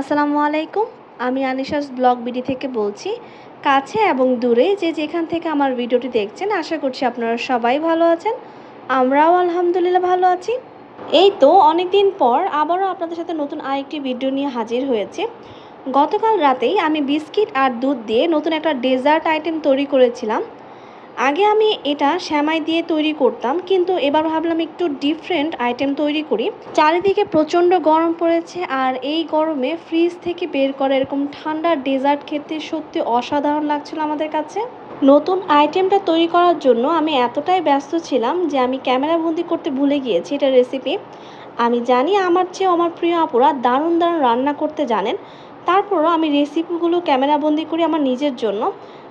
আসসালামু আলাইকুম। আমি আনিশাস ব্লগ বিডি থেকে বলছি, কাছে এবং দূরে যে যেখান থেকে আমার ভিডিওটি দেখছেন, আশা করছি আপনারা সবাই ভালো আছেন। আমরাও আলহামদুলিল্লাহ ভালো আছি। এই তো অনেক দিন পর আবারও আপনাদের সাথে নতুন আরেকটি ভিডিও নিয়ে হাজির হয়েছে। গতকাল রাতেই আমি বিস্কিট আর দুধ দিয়ে নতুন একটা ডেজার্ট আইটেম তৈরি করেছিলাম। আগে আমি এটা শ্যামাই দিয়ে তৈরি করতাম, কিন্তু এবার ভাবলাম একটু ডিফারেন্ট আইটেম তৈরি করি। চারিদিকে প্রচণ্ড গরম পড়েছে, আর এই গরমে ফ্রিজ থেকে বের করা এরকম ঠান্ডা ডেজার্ট খেতে সত্যি অসাধারণ লাগছিল আমাদের কাছে। নতুন আইটেমটা তৈরি করার জন্য আমি এতটাই ব্যস্ত ছিলাম যে আমি ক্যামেরা বন্দি করতে ভুলে গিয়েছি এটা রেসিপি আমি জানি আমার চেয়ে আমার প্রিয় আপুরা দারুণ দারুণ রান্না করতে জানেন, তারপরও আমি রেসিপিগুলো ক্যামেরা বন্দি করি আমার নিজের জন্য।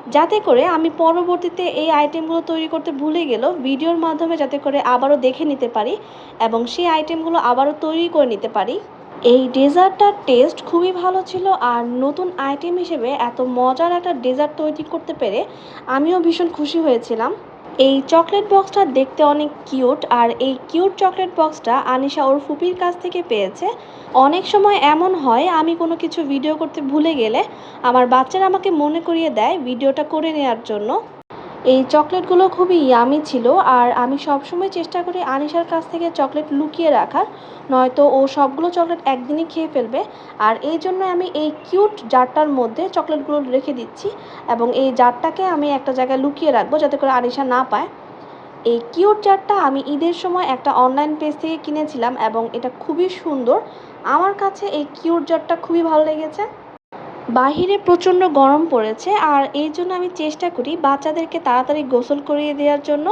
যাতে করে আমি পরবর্তীতে এই আইটেমগুলো তৈরি করতে ভুলে গেলেও ভিডিওর মাধ্যমে যাতে করে আবারও দেখে নিতে পারি এবং সেই আইটেমগুলো আবারও তৈরি করে নিতে পারি। এই ডেজার্টটার টেস্ট খুবই ভালো ছিল আর নতুন আইটেম হিসেবে এত মজার একটা ডেজার্ট তৈরি করতে পেরে আমিও ভীষণ খুশি হয়েছিলাম। এই চকলেট বক্সটা দেখতে অনেক কিউট, আর এই কিউট চকলেট বক্সটা আনিশা ওর ফুপির কাছ থেকে পেয়েছে। অনেক সময় এমন হয়, আমি কোনো কিছু ভিডিও করতে ভুলে গেলে আমার বাচ্চারা আমাকে মনে করিয়ে দেয় ভিডিওটা করে নেওয়ার জন্য। এই চকলেটগুলো খুবই ইয়ামি ছিল আর আমি সবসময় চেষ্টা করি আনিশার কাছ থেকে চকলেট লুকিয়ে রাখার, নয়তো ও সবগুলো চকলেট একদিনই খেয়ে ফেলবে। আর এই জন্য আমি এই কিউট জারটার মধ্যে চকলেটগুলো রেখে দিচ্ছি এবং এই জারটাকে আমি একটা জায়গায় লুকিয়ে রাখব যাতে করে আনিশা না পায়। এই কিউট জারটা আমি ঈদের সময় একটা অনলাইন পেজ থেকে কিনেছিলাম এবং এটা খুবই সুন্দর। আমার কাছে এই কিউট জারটা খুবই ভালো লেগেছে। বাহিরে প্রচণ্ড গরম পড়েছে আর এই জন্য আমি চেষ্টা করি বাচ্চাদেরকে তাড়াতাড়ি গোসল করিয়ে দেওয়ার জন্য।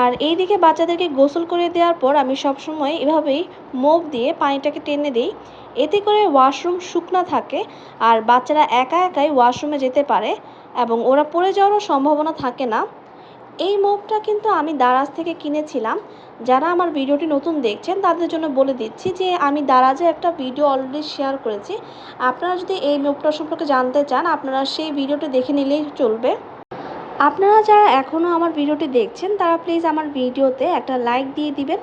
আর এই দিকে বাচ্চাদেরকে গোসল করে দেওয়ার পর আমি সবসময় এভাবেই মুখ দিয়ে পানিটাকে টেনে দিই। এতে করে ওয়াশরুম শুকনা থাকে আর বাচ্চারা একা একাই ওয়াশরুমে যেতে পারে এবং ওরা পড়ে যাওয়ারও সম্ভাবনা থাকে না। এই মোপটা কিন্তু আমি দারাজ থেকে কিনেছিলাম। যারা আমার ভিডিওটি নতুন দেখছেন, তাদের জন্য বলে দিচ্ছি যে আমি দারাজে একটা ভিডিও অলরেডি শেয়ার করেছি। আপনারা যদি এই মোপটা সম্পর্কে জানতে চান, আপনারা সেই ভিডিওটি দেখে নিলেই চলবে। আপনারা যারা এখনও আমার ভিডিওটি দেখছেন, তারা প্লিজ আমার ভিডিওতে একটা লাইক দিয়ে দিবেন।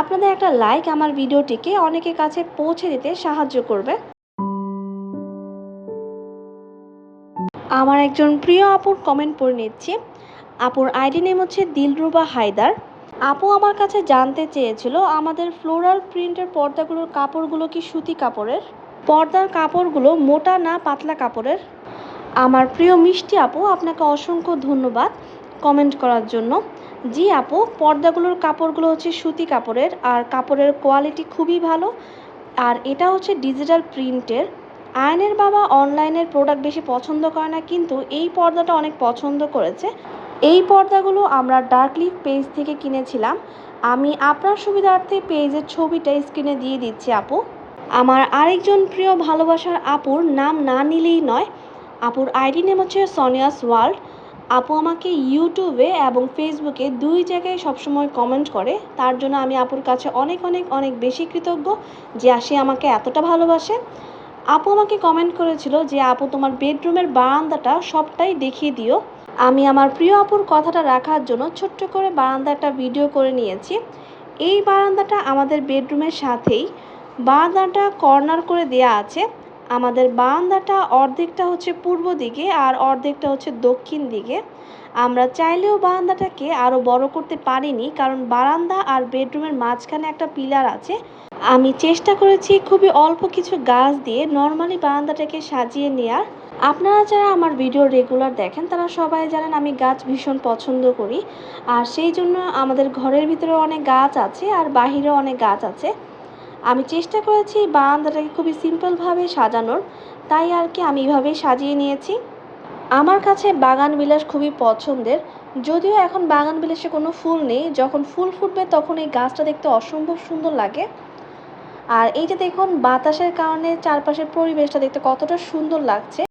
আপনাদের একটা লাইক আমার ভিডিওটিকে অনেকের কাছে পৌঁছে দিতে সাহায্য করবে। আমার একজন প্রিয় আপুর কমেন্ট পড়ে নিচ্ছি। আপুর আইডি নেম হচ্ছে দিলরুবা হায়দার। আপু আমার কাছে জানতে চেয়েছিল, আমাদের ফ্লোরাল প্রিন্টের পর্দাগুলোর কাপড়গুলো কি সুতি কাপড়ের? পর্দার কাপড়গুলো মোটা না পাতলা কাপড়ের? আমার প্রিয় মিষ্টি আপু, আপনাকে অসংখ্য ধন্যবাদ কমেন্ট করার জন্য। জি আপু, পর্দাগুলোর কাপড়গুলো হচ্ছে সুতি কাপড়ের, আর কাপড়ের কোয়ালিটি খুবই ভালো। আর এটা হচ্ছে ডিজিটাল প্রিন্টের। আয়নের বাবা অনলাইনের প্রোডাক্ট বেশি পছন্দ করে না, কিন্তু এই পর্দাটা অনেক পছন্দ করেছে। এই পর্দাগুলো আমরা ডার্কলিফ পেজ থেকে কিনেছিলাম। আমি আপনার সুবিধার্থে পেজের ছবিটা স্ক্রিনে দিয়ে দিচ্ছি, আপু। আমার আরেকজন প্রিয় ভালোবাসার আপুর নাম না নিলেই নয়। আপুর আইডি নেম হচ্ছে সনিয়াস ওয়ার্ল্ড আপু আমাকে ইউটিউবে এবং ফেসবুকে দুই জায়গায় সবসময় কমেন্ট করে। তার জন্য আমি আপুর কাছে অনেক অনেক অনেক বেশি কৃতজ্ঞ যে সে আমাকে এতটা ভালোবাসে। আপু আমাকে কমেন্ট করেছিল যে, আপু, তোমার বেডরুমের বারান্দাটা সবটাই দেখিয়ে দিও। আমি আমার প্রিয় আপুর কথাটা রাখার জন্য ছোট্ট করে বারান্দা একটা ভিডিও করে নিয়েছি। এই বারান্দাটা আমাদের বেডরুমের সাথেই। বারান্দাটা কর্নার করে দেয়া আছে। আমাদের বারান্দাটা অর্ধেকটা হচ্ছে পূর্ব দিকে আর অর্ধেকটা হচ্ছে দক্ষিণ দিকে। আমরা চাইলেও বারান্দাটাকে আরও বড় করতে পারিনি কারণ বারান্দা আর বেডরুমের মাঝখানে একটা পিলার আছে। আমি চেষ্টা করেছি খুবই অল্প কিছু গাছ দিয়ে নর্মালি বারান্দাটাকে সাজিয়ে নেওয়ার আপনারা যারা আমার ভিডিও রেগুলার দেখেন, তারা সবাই জানেন আমি গাছ ভীষণ পছন্দ করি। আর সেই জন্য আমাদের ঘরের ভিতরে অনেক গাছ আছে আর বাহিরেও অনেক গাছ আছে। আমি চেষ্টা করেছি বারান্দাটাকে খুবই সিম্পলভাবে সাজানোর, তাই আর কি আমি এভাবেই সাজিয়ে নিয়েছি। আমার কাছে বাগান বিলাস খুবই পছন্দের, যদিও এখন বাগান বিলাসে কোনো ফুল নেই। যখন ফুল ফুটবে তখন এই গাছটা দেখতে অসম্ভব সুন্দর লাগে। আর এই যে দেখুন, বাতাসের কারণে চারপাশের পরিবেশটা দেখতে কতটা সুন্দর লাগছে।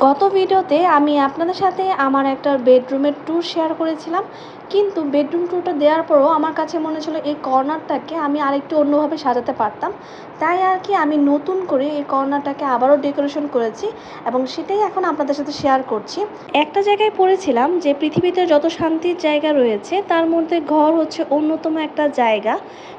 গত ভিডিওতে আমি আপনাদের সাথে আমার একটা বেডরুমের ট্যুর শেয়ার করেছিলাম। কিন্তু বেডরুম ট্যুরটা দেওয়ার পরও আমার কাছে মনে হচ্ছিল এই কর্নারটাকে আমি আরেকটু অন্যভাবে সাজাতে পারতাম। তাই আর কি আমি নতুন করে এই কর্নারটাকে আবারও ডেকোরেশন করেছি এবং সেটাই এখন আপনাদের সাথে শেয়ার করছি। একটা জায়গায় পড়েছিলাম যে পৃথিবীতে যত শান্তির জায়গা রয়েছে, তার মধ্যে ঘর হচ্ছে অন্যতম একটা জায়গা।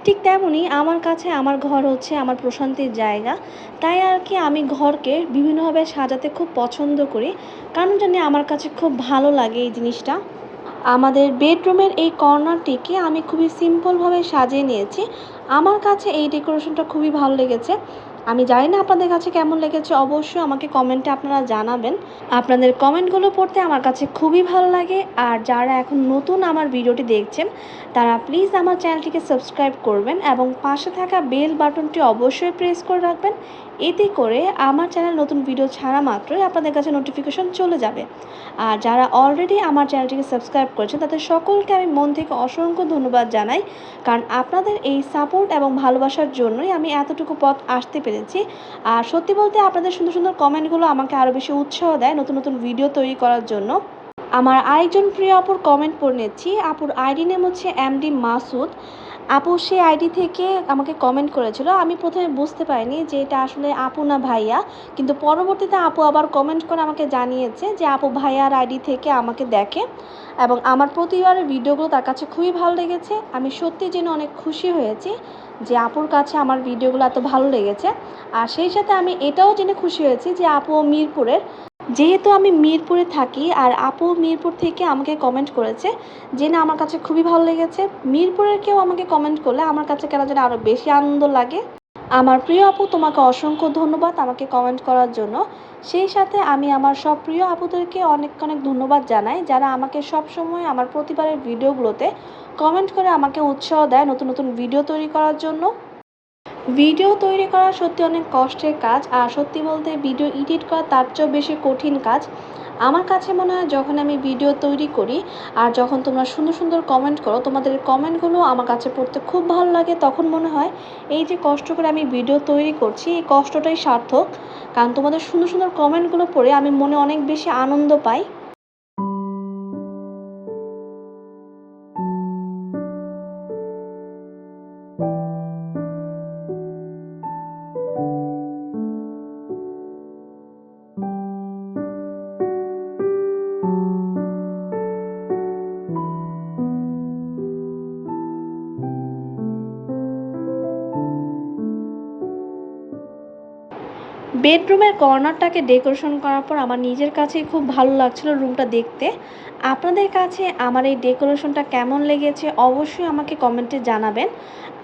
ঠিক তেমনই আমার কাছে আমার ঘর হচ্ছে আমার প্রশান্তির জায়গা। তাই আর কি আমি ঘরকে বিভিন্নভাবে সাজাতে খুব পছন্দ করি। কারণ জানি আমার কাছে খুব ভালো লাগে এই জিনিসটা। আমাদের বেডরুমের এই কর্নারটিকে আমি খুবই সিম্পলভাবে সাজিয়ে নিয়েছি। আমার কাছে এই ডেকোরেশনটা খুবই ভালো লেগেছে। আমি জানি না আপনাদের কাছে কেমন লেগেছে, অবশ্যই আমাকে কমেন্টে আপনারা জানাবেন। আপনাদের কমেন্টগুলো পড়তে আমার কাছে খুবই ভালো লাগে, আর যারা এখন নতুন আমার ভিডিওটি দেখছেন, তারা প্লিজ আমার চ্যানেলটিকে সাবস্ক্রাইব করবেন এবং পাশে থাকা বেল বাটনটি অবশ্যই প্রেস করে রাখবেন, এতে করে আমার চ্যানেল নতুন ভিডিও ছাড়া মাত্রই আপনাদের কাছে নোটিফিকেশন চলে যাবে। আর যারা অলরেডি আমার চ্যানেলটিকে সাবস্ক্রাইব করেছেন, তাদের সকলকে আমি মন থেকে অসংখ্য ধন্যবাদ জানাই, কারণ আপনাদের এই সাপোর্ট এবং ভালোবাসার জন্যই আমি এতটুকু পথ আসতে পেরেছি। আর সত্যি বলতে আপনাদের সুন্দর সুন্দর কমেন্টগুলো আমাকে আরও বেশি উৎসাহ দেয় নতুন নতুন ভিডিও তৈরি করার জন্য। আমার আরেকজন প্রিয় আপুর কমেন্ট পড়ে নিচ্ছি। আপুর আইডি নেম হচ্ছে এমডি মাসুদ। আপু সেই আইডি থেকে আমাকে কমেন্ট করেছিল। আমি প্রথমে বুঝতে পারিনি যে এটা আসলে আপু না ভাইয়া। কিন্তু পরবর্তীতে আপু আবার কমেন্ট করে আমাকে জানিয়েছে যে আপু ভাইয়ার আইডি থেকে আমাকে দেখে এবং আমার প্রতিবারের ভিডিওগুলো তার কাছে খুবই ভালো লেগেছে। আমি সত্যি জেনে অনেক খুশি হয়েছি। যে আপুর কাছে আমার ভিডিওগুলো এত ভালো লেগেছে। আর সেই সাথে আমি এটাও জেনে খুশি হয়েছি যে আপু মিরপুরের, যেহেতু আমি মিরপুরে থাকি আর আপু মিরপুর থেকে আমাকে কমেন্ট করেছে জেনে আমার কাছে খুবই ভালো লেগেছে। মিরপুরের কেউ আমাকে কমেন্ট করলে আমার কাছে কেন যেন আরও বেশি আনন্দ লাগে। আমার প্রিয় আপু, তোমাকে অসংখ্য ধন্যবাদ আমাকে কমেন্ট করার জন্য। সেই সাথে আমি আমার সব প্রিয় আপুদেরকে অনেক অনেক ধন্যবাদ জানাই যারা আমাকে সব সময় আমার প্রতিবারের ভিডিওগুলোতে কমেন্ট করে আমাকে উৎসাহ দেয় নতুন নতুন ভিডিও তৈরি করার জন্য। ভিডিও তৈরি করা সত্যি অনেক কষ্টের কাজ, আর সত্যি বলতে ভিডিও এডিট করা তার চেয়েও বেশি কঠিন কাজ। আমার কাছে মনে হয় যখন আমি ভিডিও তৈরি করি, আর যখন তোমরা সুন্দর সুন্দর কমেন্ট করো, তোমাদের কমেন্টগুলো আমার কাছে পড়তে খুব ভালো লাগে, তখন মনে হয়, এই যে কষ্ট করে আমি ভিডিও তৈরি করছি, এই কষ্টটাই সার্থক। কারণ তোমাদের সুন্দর সুন্দর কমেন্টগুলো পড়ে আমি মনে অনেক বেশি আনন্দ পাই। বেডরুমের কর্নারটাকে ডেকোরেশন করার পর আমার নিজের কাছেই খুব ভালো লাগছিল রুমটা দেখতে। আপনাদের কাছে আমার এই ডেকোরেশনটা কেমন লেগেছে অবশ্যই আমাকে কমেন্টে জানাবেন।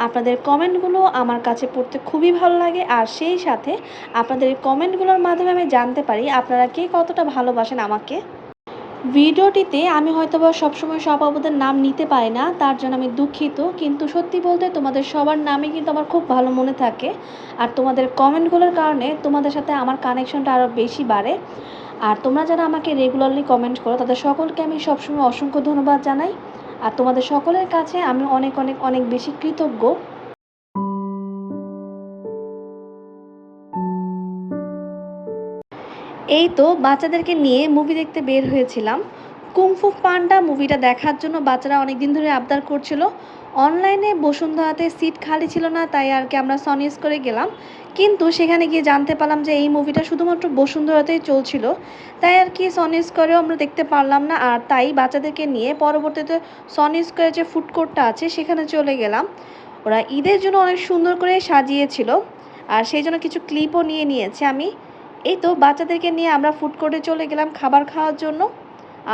আপনাদের কমেন্টগুলো আমার কাছে পড়তে খুবই ভালো লাগে আর সেই সাথে আপনাদের কমেন্টগুলোর মাধ্যমে আমি জানতে পারি আপনারা কে কতটা ভালোবাসেন আমাকে। ভিডিওটিতে আমি হয়তো বা সবসময় সব আপুদের নাম নিতে পারি না, তার জন্য আমি দুঃখিত। কিন্তু সত্যি বলতে তোমাদের সবার নামই কিন্তু আমার খুব ভালো মনে থাকে। আর তোমাদের কমেন্টগুলোর কারণে তোমাদের সাথে আমার কানেকশনটা আরও বেশি বাড়ে। আর তোমরা যারা আমাকে রেগুলারলি কমেন্ট করো, তাদের সকলকে আমি সবসময় অসংখ্য ধন্যবাদ জানাই। আর তোমাদের সকলের কাছে আমি অনেক অনেক অনেক বেশি কৃতজ্ঞ। এই তো বাচ্চাদেরকে নিয়ে মুভি দেখতে বের হয়েছিলাম। কুংফু পান্ডা মুভিটা দেখার জন্য বাচ্চারা অনেক দিন ধরে আবদার করছিল। অনলাইনে বসুন্ধরাতে সিট খালি ছিল না, তাই আর কি আমরা সনিস করে গেলাম। কিন্তু সেখানে গিয়ে জানতে পারলাম যে এই মুভিটা শুধুমাত্র বসুন্ধরাতেই চলছিল। তাই আর কি সনি স্কোয়ারেও আমরা দেখতে পারলাম না, আর তাই বাচ্চাদেরকে নিয়ে পরবর্তীতে সনি স্কোয়ারে যে ফুড কোর্টটা আছে, সেখানে চলে গেলাম। ওরা ঈদের জন্য অনেক সুন্দর করে সাজিয়েছিল। আর সেই জন্য কিছু ক্লিপও নিয়ে নিয়েছে আমি। এই তো বাচ্চাদেরকে নিয়ে আমরা ফুড কোর্টে চলে গেলাম খাবার খাওয়ার জন্য।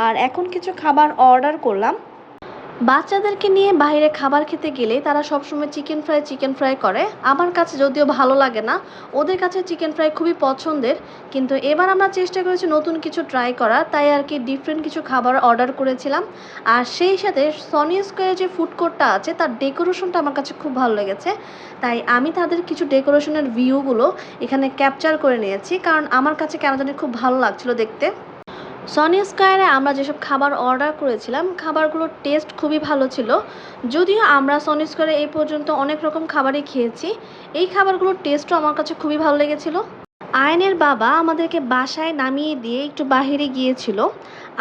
আর এখন কিছু খাবার অর্ডার করলাম। বাচ্চাদেরকে নিয়ে বাইরে খাবার খেতে গেলে তারা সবসময় চিকেন ফ্রাই চিকেন ফ্রাই করে। আমার কাছে যদিও ভালো লাগে না, ওদের কাছে চিকেন ফ্রাই খুবই পছন্দের। কিন্তু এবার আমরা চেষ্টা করেছি নতুন কিছু ট্রাই করা তাই আর কি ডিফারেন্ট কিছু খাবার অর্ডার করেছিলাম। আর সেই সাথে সনি স্কোয়ারে যে ফুড কোর্টটা আছে, তার ডেকোরেশনটা আমার কাছে খুব ভালো লেগেছে। তাই আমি তাদের কিছু ডেকোরেশনের ভিউগুলো এখানে ক্যাপচার করে নিয়েছি, কারণ আমার কাছে কেন জানি খুব ভালো লাগছিল দেখতে। সনি স্কয়ারে আমরা যেসব খাবার অর্ডার করেছিলাম, খাবারগুলোর টেস্ট খুবই ভালো ছিল। যদিও আমরা সনি স্কয়ারে এই পর্যন্ত অনেক রকম খাবারই খেয়েছি, এই খাবারগুলোর টেস্টও আমার কাছে খুবই ভালো লেগেছিল। আয়নের বাবা আমাদেরকে বাসায় নামিয়ে দিয়ে একটু বাহিরে গিয়েছিল।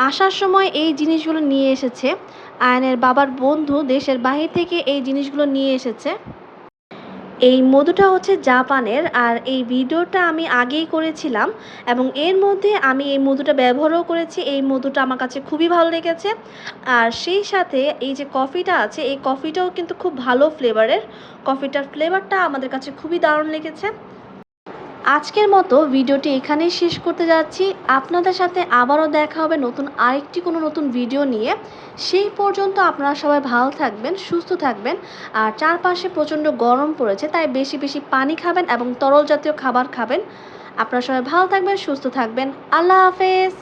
আসার সময় এই জিনিসগুলো নিয়ে এসেছে। আয়নের বাবার বন্ধু দেশের বাহির থেকে এই জিনিসগুলো নিয়ে এসেছে। এই মধুটা হচ্ছে জাপানের আর এই ভিডিওটা আমি আগেই করেছিলাম এবং এর মধ্যে আমি এই মধুটা ব্যবহারও করেছি। এই মধুটা আমার কাছে খুবই ভালো লেগেছে। আর সেই সাথে এই যে কফিটা আছে, এই কফিটাও কিন্তু খুব ভালো ফ্লেভারের কফিটার ফ্লেভারটা আমাদের কাছে খুবই দারুণ লেগেছে। আজকের মতো ভিডিওটি এখানেই শেষ করতে যাচ্ছি। আপনাদের সাথে আবারও দেখা হবে নতুন আরেকটি কোনো নতুন ভিডিও নিয়ে। সেই পর্যন্ত আপনারা সবাই ভালো থাকবেন, সুস্থ থাকবেন। আর চারপাশে প্রচণ্ড গরম পড়েছে, তাই বেশি বেশি পানি খাবেন এবং তরল জাতীয় খাবার খাবেন। আপনারা সবাই ভালো থাকবেন, সুস্থ থাকবেন। আল্লাহ হাফেজ।